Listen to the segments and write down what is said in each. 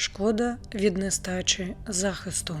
Шкода від нестачі захисту.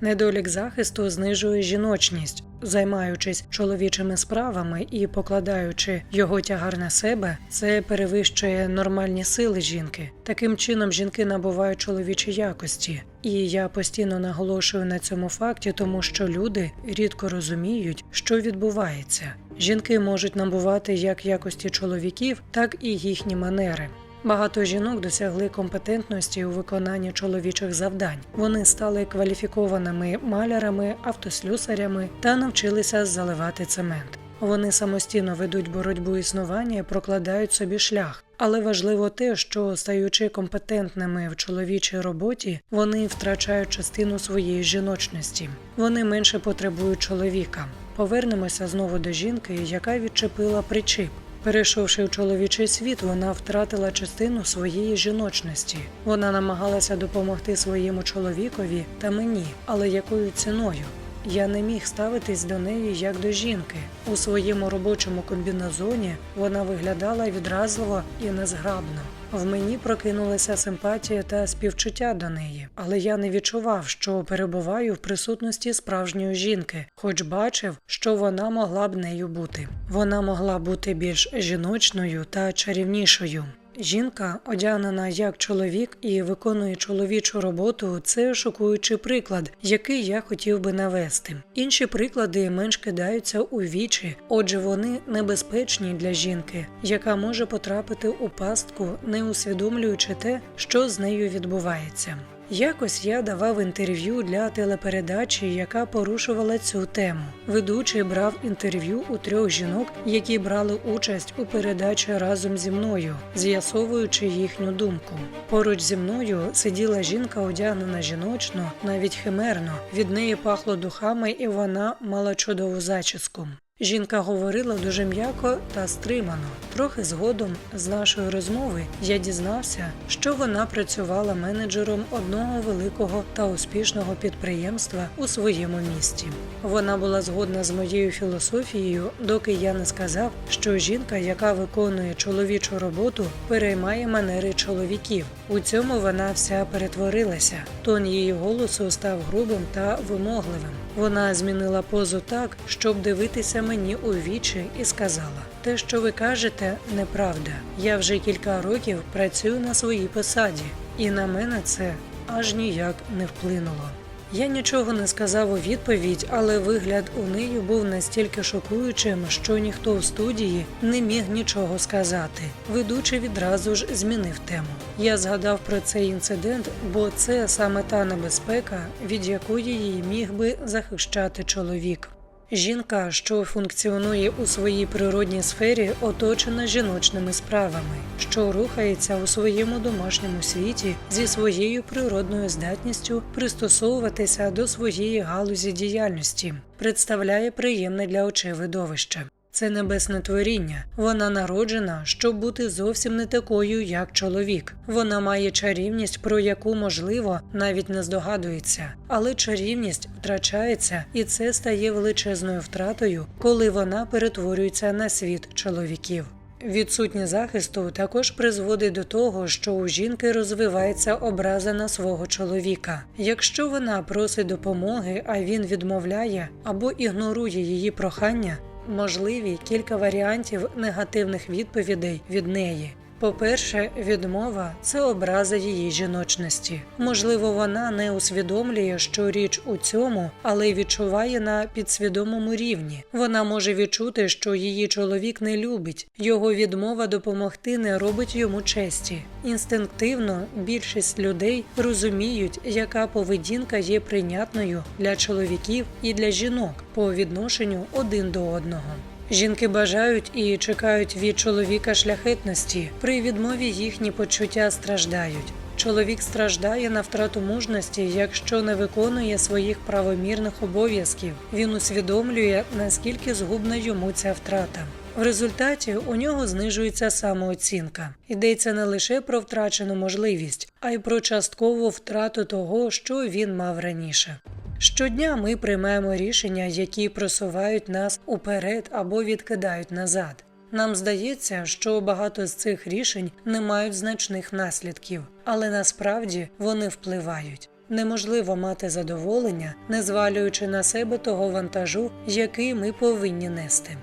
Недолік захисту знижує жіночність, займаючись чоловічими справами і покладаючи його тягар на себе, це перевищує нормальні сили жінки. Таким чином жінки набувають чоловічі якості. І я постійно наголошую на цьому факті, тому що люди рідко розуміють, що відбувається. Жінки можуть набувати як якості чоловіків, так і їхні манери. Багато жінок досягли компетентності у виконанні чоловічих завдань. Вони стали кваліфікованими малярами, автослюсарями та навчилися заливати цемент. Вони самостійно ведуть боротьбу існування і прокладають собі шлях. Але важливо те, що стаючи компетентними в чоловічій роботі, вони втрачають частину своєї жіночності. Вони менше потребують чоловіка. Повернемося знову до жінки, яка відчепила причіп. Перейшовши в чоловічий світ, вона втратила частину своєї жіночності. Вона намагалася допомогти своєму чоловікові та мені, але якою ціною? Я не міг ставитись до неї як до жінки. У своєму робочому комбінезоні вона виглядала відразливо і незграбно. В мені прокинулася симпатія та співчуття до неї, але я не відчував, що перебуваю в присутності справжньої жінки, хоч бачив, що вона могла б нею бути. Вона могла бути більш жіночною та чарівнішою. Жінка, одягнена як чоловік і виконує чоловічу роботу, це шокуючий приклад, який я хотів би навести. Інші приклади менш кидаються у вічі, отже, вони небезпечні для жінки, яка може потрапити у пастку, не усвідомлюючи те, що з нею відбувається. Якось я давав інтерв'ю для телепередачі, яка порушувала цю тему. Ведучий брав інтерв'ю у трьох жінок, які брали участь у передачі разом зі мною, з'ясовуючи їхню думку. Поруч зі мною сиділа жінка, одягнена жіночно, навіть химерно. Від неї пахло духами, і вона мала чудову зачіску. Жінка говорила дуже м'яко та стримано. Трохи згодом з нашої розмови я дізнався, що вона працювала менеджером одного великого та успішного підприємства у своєму місті. Вона була згодна з моєю філософією, доки я не сказав, що жінка, яка виконує чоловічу роботу, переймає манери чоловіків. У цьому вона вся перетворилася. Тон її голосу став грубим та вимогливим. Вона змінила позу так, щоб дивитися мені у вічі, і сказала: те, що ви кажете, неправда. Я вже кілька років працюю на своїй посаді, і на мене це аж ніяк не вплинуло. Я нічого не сказав у відповідь, але вигляд у неї був настільки шокуючим, що ніхто в студії не міг нічого сказати. Ведучий відразу ж змінив тему. Я згадав про цей інцидент, бо це саме та небезпека, від якої її міг би захищати чоловік. Жінка, що функціонує у своїй природній сфері, оточена жіночними справами, що рухається у своєму домашньому світі зі своєю природною здатністю пристосовуватися до своєї галузі діяльності, представляє приємне для очей видовище. Це небесне творіння. Вона народжена, щоб бути зовсім не такою, як чоловік. Вона має чарівність, про яку можливо навіть не здогадується. Але чарівність втрачається, і це стає величезною втратою, коли вона перетворюється на світ чоловіків. Відсутність захисту також призводить до того, що у жінки розвивається образа на свого чоловіка. Якщо вона просить допомоги, а він відмовляє або ігнорує її прохання, можливі кілька варіантів негативних відповідей від неї. По-перше, відмова це образа її жіночності. Можливо, вона не усвідомлює, що річ у цьому, але відчуває на підсвідомому рівні. Вона може відчути, що її чоловік не любить, його відмова допомогти не робить йому честі. Інстинктивно більшість людей розуміють, яка поведінка є прийнятною для чоловіків і для жінок по відношенню один до одного. Жінки бажають і чекають від чоловіка шляхетності. При відмові їхні почуття страждають. Чоловік страждає на втрату мужності, якщо не виконує своїх правомірних обов'язків. Він усвідомлює, наскільки згубна йому ця втрата. В результаті у нього знижується самооцінка. Йдеться не лише про втрачену можливість, а й про часткову втрату того, що він мав раніше. Щодня ми приймаємо рішення, які просувають нас уперед або відкидають назад. Нам здається, що багато з цих рішень не мають значних наслідків, але насправді вони впливають. Неможливо мати задоволення, не звалюючи на себе того вантажу, який ми повинні нести.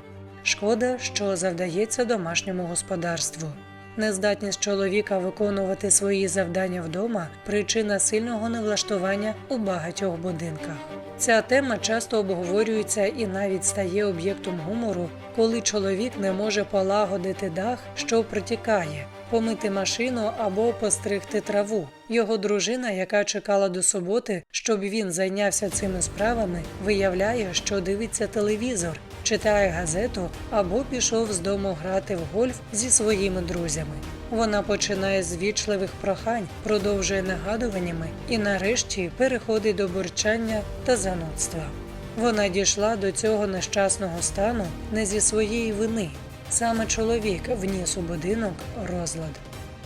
Шкода, що завдається домашньому господарству. Нездатність чоловіка виконувати свої завдання вдома причина сильного невлаштування у багатьох будинках. Ця тема часто обговорюється і навіть стає об'єктом гумору, коли чоловік не може полагодити дах, що протікає, помити машину або постригти траву. Його дружина, яка чекала до суботи, щоб він зайнявся цими справами, виявляє, що дивиться телевізор, читає газету або пішов з дому грати в гольф зі своїми друзями. Вона починає з вічливих прохань, продовжує нагадуваннями і нарешті переходить до бурчання та занудства. Вона дійшла до цього нещасного стану не зі своєї вини. Саме чоловік вніс у будинок розлад.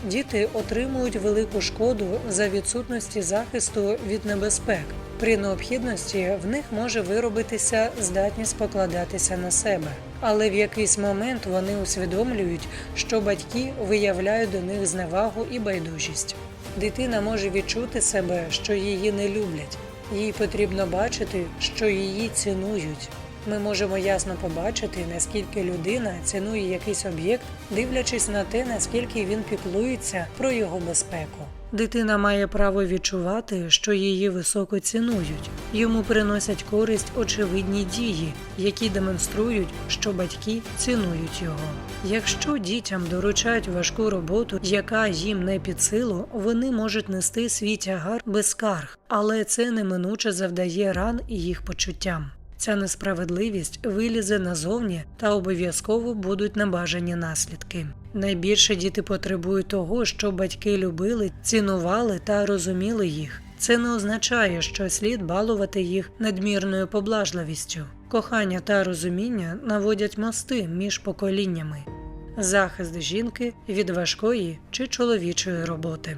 Діти отримують велику шкоду за відсутності захисту від небезпек. При необхідності в них може виробитися здатність покладатися на себе, але в якийсь момент вони усвідомлюють, що батьки виявляють до них зневагу і байдужість. Дитина може відчути себе, що її не люблять. Їй потрібно бачити, що її цінують. Ми можемо ясно побачити, наскільки людина цінує якийсь об'єкт, дивлячись на те, наскільки він піклується про його безпеку. Дитина має право відчувати, що її високо цінують. Йому приносять користь очевидні дії, які демонструють, що батьки цінують його. Якщо дітям доручають важку роботу, яка їм не під силу, вони можуть нести свій тягар без скарг, але це неминуче завдає ран і їх почуттям. Ця несправедливість вилізе назовні та обов'язково будуть небажані наслідки. Найбільше діти потребують того, щоб батьки любили, цінували та розуміли їх. Це не означає, що слід балувати їх надмірною поблажливістю. Кохання та розуміння наводять мости між поколіннями, захист жінки від важкої чи чоловічої роботи.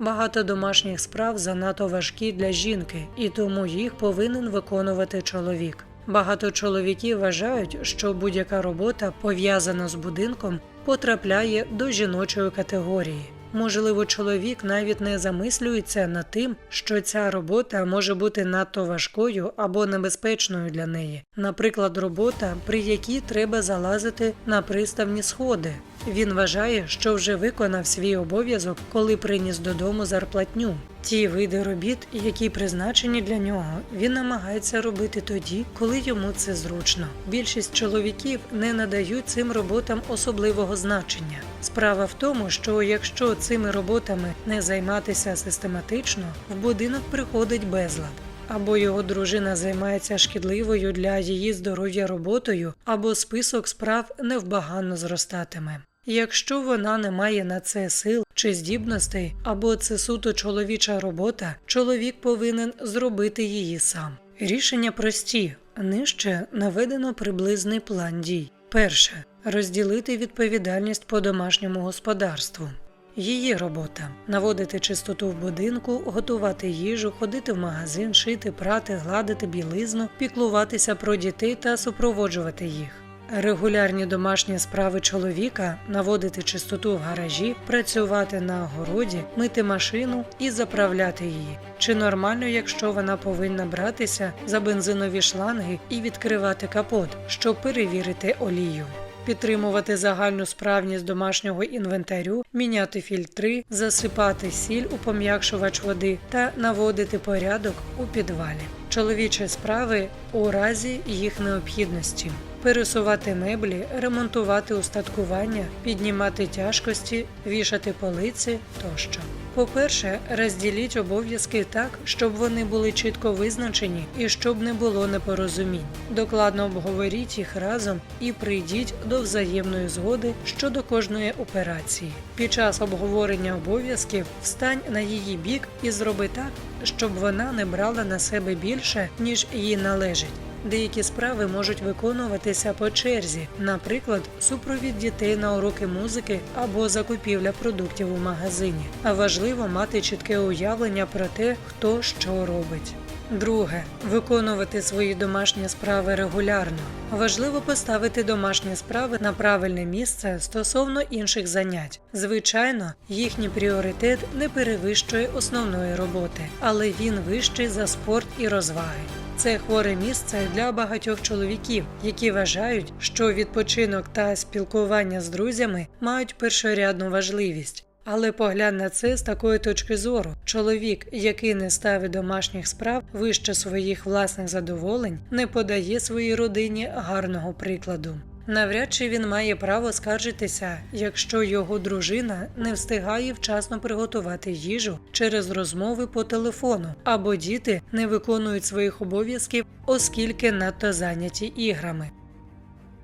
Багато домашніх справ занадто важкі для жінки, і тому їх повинен виконувати чоловік. Багато чоловіків вважають, що будь-яка робота, пов'язана з будинком, потрапляє до жіночої категорії. Можливо, чоловік навіть не замислюється над тим, що ця робота може бути надто важкою або небезпечною для неї. Наприклад, робота, при якій треба залазити на приставні сходи. Він вважає, що вже виконав свій обов'язок, коли приніс додому зарплатню. Ті види робіт, які призначені для нього, він намагається робити тоді, коли йому це зручно. Більшість чоловіків не надають цим роботам особливого значення. Справа в тому, що якщо цими роботами не займатися систематично, в будинок приходить безлад. Або його дружина займається шкідливою для її здоров'я роботою, або список справ невбагано зростатиме. Якщо вона не має на це сил чи здібностей, або це суто чоловіча робота, чоловік повинен зробити її сам. Рішення прості. Нижче наведено приблизний план дій. Перше розділити відповідальність по домашньому господарству. Її робота наводити чистоту в будинку, готувати їжу, ходити в магазин, шити, прати, гладити білизну, піклуватися про дітей та супроводжувати їх. Регулярні домашні справи чоловіка наводити чистоту в гаражі, працювати на огороді, мити машину і заправляти її. Чи нормально, якщо вона повинна братися за бензинові шланги і відкривати капот, щоб перевірити олію? Підтримувати загальну справність домашнього інвентарю, міняти фільтри, засипати сіль у пом'якшувач води та наводити порядок у підвалі. Чоловічі справи у разі їх необхідності. Пересувати меблі, ремонтувати устаткування, піднімати тяжкості, вішати полиці тощо. По-перше, розділіть обов'язки так, щоб вони були чітко визначені і щоб не було непорозумінь. Докладно обговоріть їх разом і прийдіть до взаємної згоди щодо кожної операції. Під час обговорення обов'язків встань на її бік і зроби так, щоб вона не брала на себе більше, ніж їй належить. Деякі справи можуть виконуватися по черзі, наприклад, супровід дітей на уроки музики або закупівля продуктів у магазині. А важливо мати чітке уявлення про те, хто що робить. Друге виконувати свої домашні справи регулярно. Важливо поставити домашні справи на правильне місце стосовно інших занять. Звичайно, їхній пріоритет не перевищує основної роботи, але він вищий за спорт і розваги. Це хворе місце для багатьох чоловіків, які вважають, що відпочинок та спілкування з друзями мають першорядну важливість. Але поглянь на це з такої точки зору: чоловік, який не ставить домашніх справ вище своїх власних задоволень, не подає своїй родині гарного прикладу. Навряд чи він має право скаржитися, якщо його дружина не встигає вчасно приготувати їжу через розмови по телефону, або діти не виконують своїх обов'язків, оскільки надто зайняті іграми.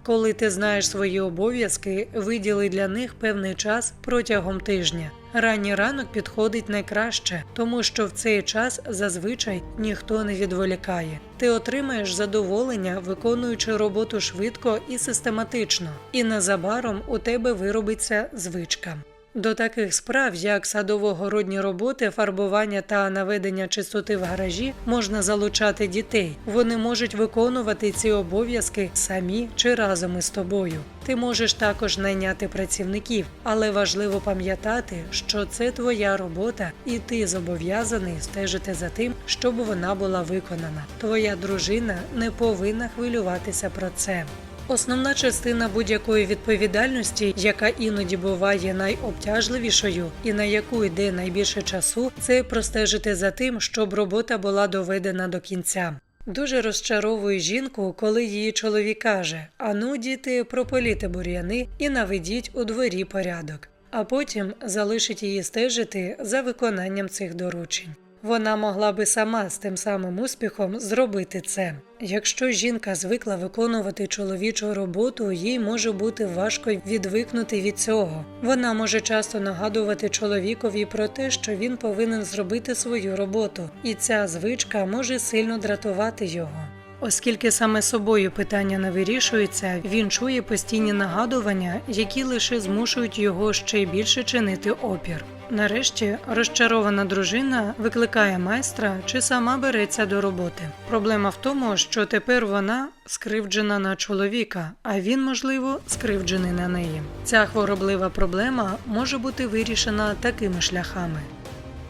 Коли ти знаєш свої обов'язки, виділи для них певний час протягом тижня. Ранній ранок підходить найкраще, тому що в цей час зазвичай ніхто не відволікає. Ти отримаєш задоволення, виконуючи роботу швидко і систематично, і незабаром у тебе виробиться звичка. До таких справ, як садово-городні роботи, фарбування та наведення чистоти в гаражі, можна залучати дітей. Вони можуть виконувати ці обов'язки самі чи разом із тобою. Ти можеш також найняти працівників, але важливо пам'ятати, що це твоя робота, і ти зобов'язаний стежити за тим, щоб вона була виконана. Твоя дружина не повинна хвилюватися про це. Основна частина будь-якої відповідальності, яка іноді буває найобтяжливішою і на яку йде найбільше часу, це простежити за тим, щоб робота була доведена до кінця. Дуже розчаровує жінку, коли її чоловік каже: Ану, діти, прополіте бур'яни і наведіть у дворі порядок, а потім залишить її стежити за виконанням цих доручень. Вона могла би сама з тим самим успіхом зробити це. Якщо жінка звикла виконувати чоловічу роботу, їй може бути важко відвикнути від цього. Вона може часто нагадувати чоловікові про те, що він повинен зробити свою роботу, і ця звичка може сильно дратувати його. Оскільки саме собою питання не вирішується, він чує постійні нагадування, які лише змушують його ще більше чинити опір. Нарешті розчарована дружина викликає майстра чи сама береться до роботи. Проблема в тому, що тепер вона скривджена на чоловіка, а він, можливо, скривджений на неї. Ця хвороблива проблема може бути вирішена такими шляхами.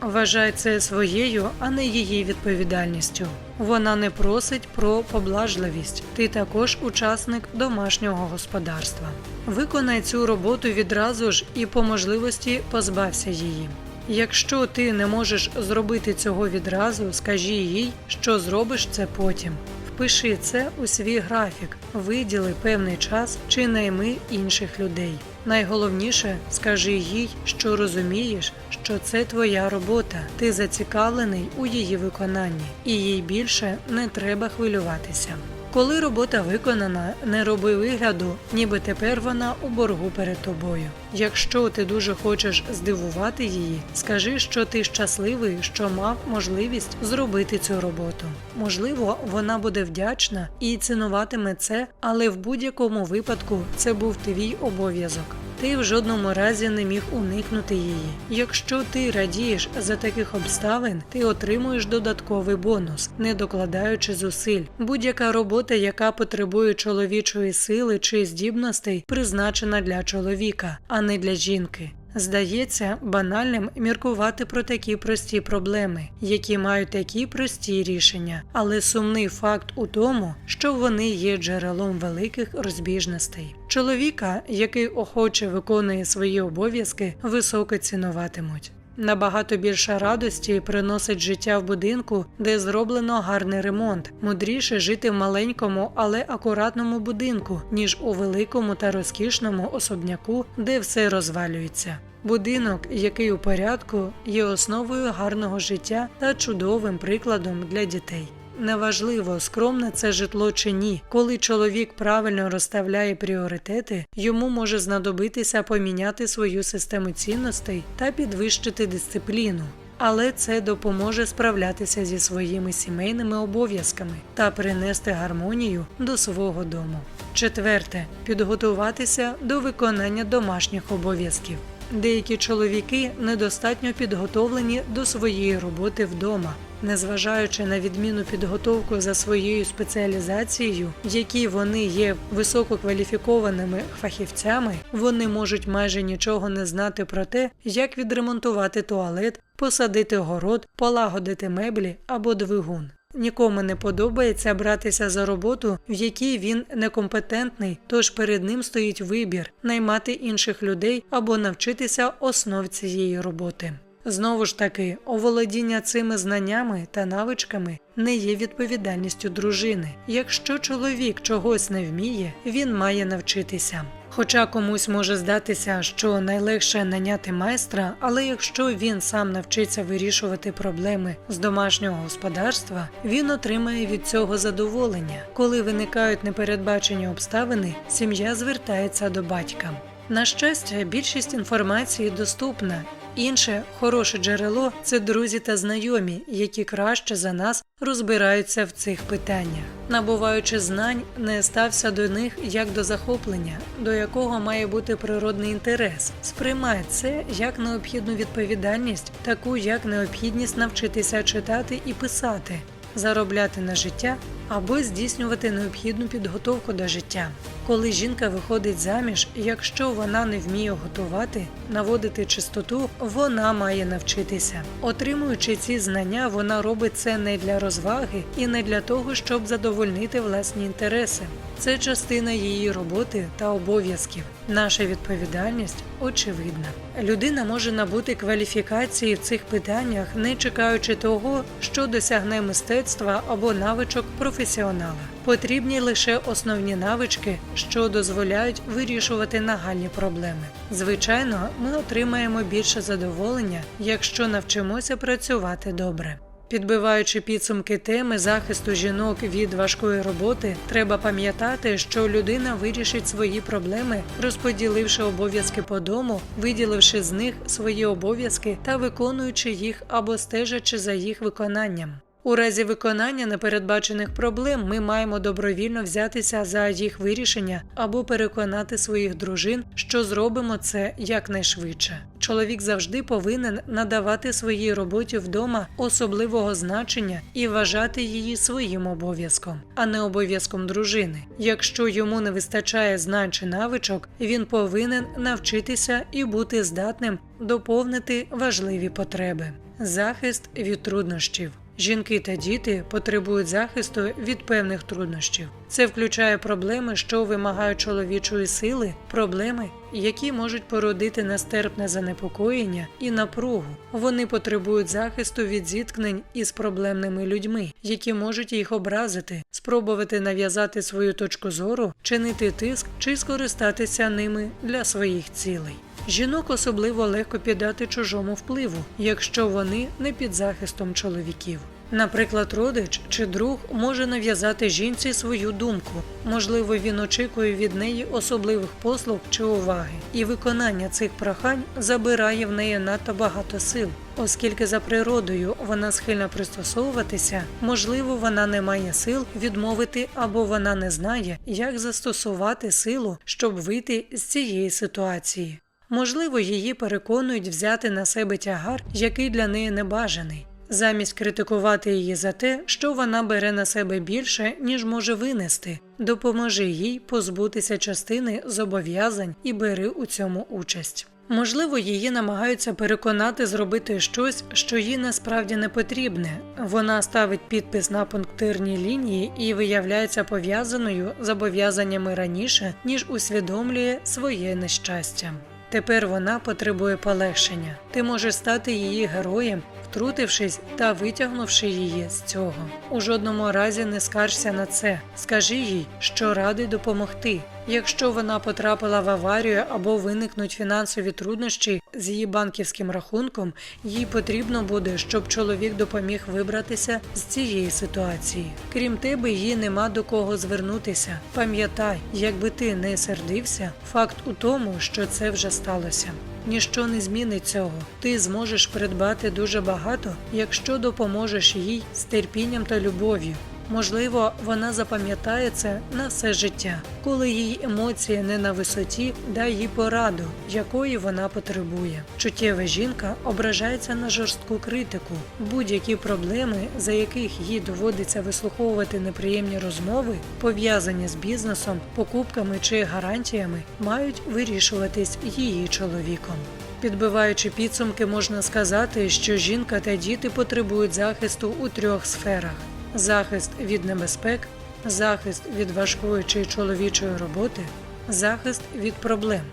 Вважай це своєю, а не її відповідальністю. Вона не просить про поблажливість. Ти також учасник домашнього господарства. Виконай цю роботу відразу ж і по можливості позбався її. Якщо ти не можеш зробити цього відразу, скажи їй, що зробиш це потім. Впиши це у свій графік, виділи певний час чи найми інших людей. Найголовніше скажи їй, що розумієш, що це твоя робота, ти зацікавлений у її виконанні, і їй більше не треба хвилюватися. Коли робота виконана, не роби вигляду, ніби тепер вона у боргу перед тобою. Якщо ти дуже хочеш здивувати її, скажи, що ти щасливий, що мав можливість зробити цю роботу. Можливо, вона буде вдячна і цінуватиме це, але в будь-якому випадку це був твій обов'язок. Ти в жодному разі не міг уникнути її. Якщо ти радієш за таких обставин, ти отримуєш додатковий бонус, не докладаючи зусиль. Будь-яка робота, яка потребує чоловічої сили чи здібностей, призначена для чоловіка, а не для жінки. Здається банальним міркувати про такі прості проблеми, які мають такі прості рішення, але сумний факт у тому, що вони є джерелом великих розбіжностей. Чоловіка, який охоче виконує свої обов'язки, високо цінуватимуть. Набагато більше радості приносить життя в будинку, де зроблено гарний ремонт. Мудріше жити в маленькому, але акуратному будинку, ніж у великому та розкішному особняку, де все розвалюється. Будинок, який у порядку, є основою гарного життя та чудовим прикладом для дітей. Неважливо, скромне це житло чи ні. Коли чоловік правильно розставляє пріоритети, йому може знадобитися поміняти свою систему цінностей та підвищити дисципліну. Але це допоможе справлятися зі своїми сімейними обов'язками та принести гармонію до свого дому. Четверте підготуватися до виконання домашніх обов'язків. Деякі чоловіки недостатньо підготовлені до своєї роботи вдома. Незважаючи на відмінну підготовку за своєю спеціалізацією, в якій вони є висококваліфікованими фахівцями, вони можуть майже нічого не знати про те, як відремонтувати туалет, посадити город, полагодити меблі або двигун. Нікому не подобається братися за роботу, в якій він некомпетентний, тож перед ним стоїть вибір наймати інших людей або навчитися основ цієї роботи. Знову ж таки, оволодіння цими знаннями та навичками не є відповідальністю дружини. Якщо чоловік чогось не вміє, він має навчитися. Хоча комусь може здатися, що найлегше наняти майстра, але якщо він сам навчиться вирішувати проблеми з домашнього господарства, він отримає від цього задоволення. Коли виникають непередбачені обставини, сім'я звертається до батька. На щастя, більшість інформації доступна. Інше хороше джерело це друзі та знайомі, які краще за нас розбираються в цих питаннях. Набуваючи знань, не стався до них як до захоплення, до якого має бути природний інтерес. Сприймай це як необхідну відповідальність, таку як необхідність навчитися читати і писати, заробляти на життя або здійснювати необхідну підготовку до життя. Коли жінка виходить заміж, якщо вона не вміє готувати, наводити чистоту, вона має навчитися. Отримуючи ці знання, вона робить це не для розваги і не для того, щоб задовольнити власні інтереси. Це частина її роботи та обов'язків. Наша відповідальність очевидна. Людина може набути кваліфікації в цих питаннях, не чекаючи того, що досягне мистецтва або навичок професіонала. Потрібні лише основні навички, що дозволяють вирішувати нагальні проблеми. Звичайно, ми отримаємо більше задоволення, якщо навчимося працювати добре. Підбиваючи підсумки теми захисту жінок від важкої роботи, треба пам'ятати, що людина вирішить свої проблеми, розподіливши обов'язки по дому, виділивши з них свої обов'язки та виконуючи їх або стежачи за їх виконанням. У разі виконання непередбачених проблем ми маємо добровільно взятися за їх вирішення або переконати своїх дружин, що зробимо це якнайшвидше. Чоловік завжди повинен надавати своїй роботі вдома особливого значення і вважати її своїм обов'язком, а не обов'язком дружини. Якщо йому не вистачає знань чи навичок, він повинен навчитися і бути здатним доповнити важливі потреби. Захист від труднощів. Жінки та діти потребують захисту від певних труднощів. Це включає проблеми, що вимагають чоловічої сили, проблеми, які можуть породити нестерпне занепокоєння і напругу. Вони потребують захисту від зіткнень із проблемними людьми, які можуть їх образити, спробувати нав'язати свою точку зору, чинити тиск чи скористатися ними для своїх цілей. Жінок особливо легко піддати чужому впливу, якщо вони не під захистом чоловіків. Наприклад, родич чи друг може нав'язати жінці свою думку. Можливо, він очікує від неї особливих послуг чи уваги, і виконання цих прохань забирає в неї надто багато сил. Оскільки за природою вона схильна пристосовуватися, можливо, вона не має сил відмовити або вона не знає, як застосувати силу, щоб вийти з цієї ситуації. Можливо, її переконують взяти на себе тягар, який для неї небажаний, замість критикувати її за те, що вона бере на себе більше, ніж може винести. Допоможи їй позбутися частини зобов'язань і бери у цьому участь. Можливо, її намагаються переконати зробити щось, що їй насправді не потрібне. Вона ставить підпис на пунктирній лінії і виявляється пов'язаною зобов'язаннями раніше, ніж усвідомлює своє нещастя. Тепер вона потребує полегшення. Ти можеш стати її героєм, втрутившись та витягнувши її з цього. У жодному разі не скаржся на це. Скажи їй, що радий допомогти. Якщо вона потрапила в аварію або виникнуть фінансові труднощі з її банківським рахунком, їй потрібно буде, щоб чоловік допоміг вибратися з цієї ситуації. Крім тебе, їй нема до кого звернутися. Пам'ятай, якби ти не сердився, факт у тому, що це вже сталося. Ніщо не змінить цього. Ти зможеш придбати дуже багато, якщо допоможеш їй з терпінням та любов'ю. Можливо, вона запам'ятає це на все життя. Коли її емоції не на висоті, дай їй пораду, якої вона потребує. Чуттєва жінка ображається на жорстку критику. Будь-які проблеми, за яких їй доводиться вислуховувати неприємні розмови, пов'язані з бізнесом, покупками чи гарантіями, мають вирішуватись її чоловіком. Підбиваючи підсумки, можна сказати, що жінка та діти потребують захисту у трьох сферах: захист від небезпек, захист від важкої чи чоловічої роботи, захист від проблем,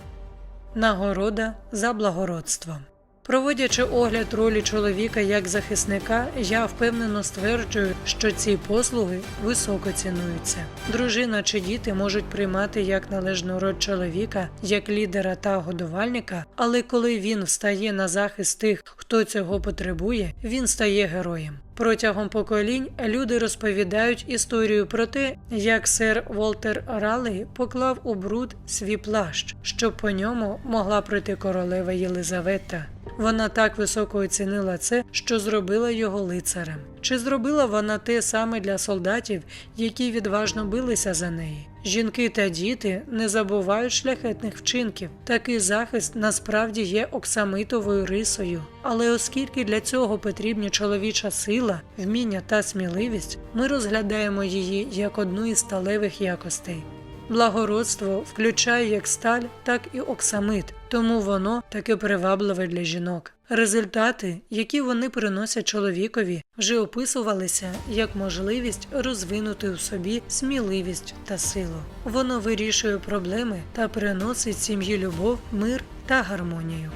нагорода за благородство. Проводячи огляд ролі чоловіка як захисника, я впевнено стверджую, що ці послуги високо цінуються. Дружина чи діти можуть приймати як належну роль чоловіка, як лідера та годувальника, але коли він встає на захист тих, хто цього потребує, він стає героєм. Протягом поколінь люди розповідають історію про те, як сер Волтер Раллі поклав у бруд свій плащ, щоб по ньому могла пройти королева Єлизавета. Вона так високо оцінила це, що зробила його лицарем. Чи зробила вона те саме для солдатів, які відважно билися за неї? Жінки та діти не забувають шляхетних вчинків. Такий захист насправді є оксамитовою рисою. Але оскільки для цього потрібні чоловіча сила, вміння та сміливість, ми розглядаємо її як одну із сталевих якостей. Благородство включає як сталь, так і оксамит, тому воно таке привабливе для жінок. Результати, які вони приносять чоловікові, вже описувалися як можливість розвинути у собі сміливість та силу. Воно вирішує проблеми та приносить сім'ї любов, мир та гармонію.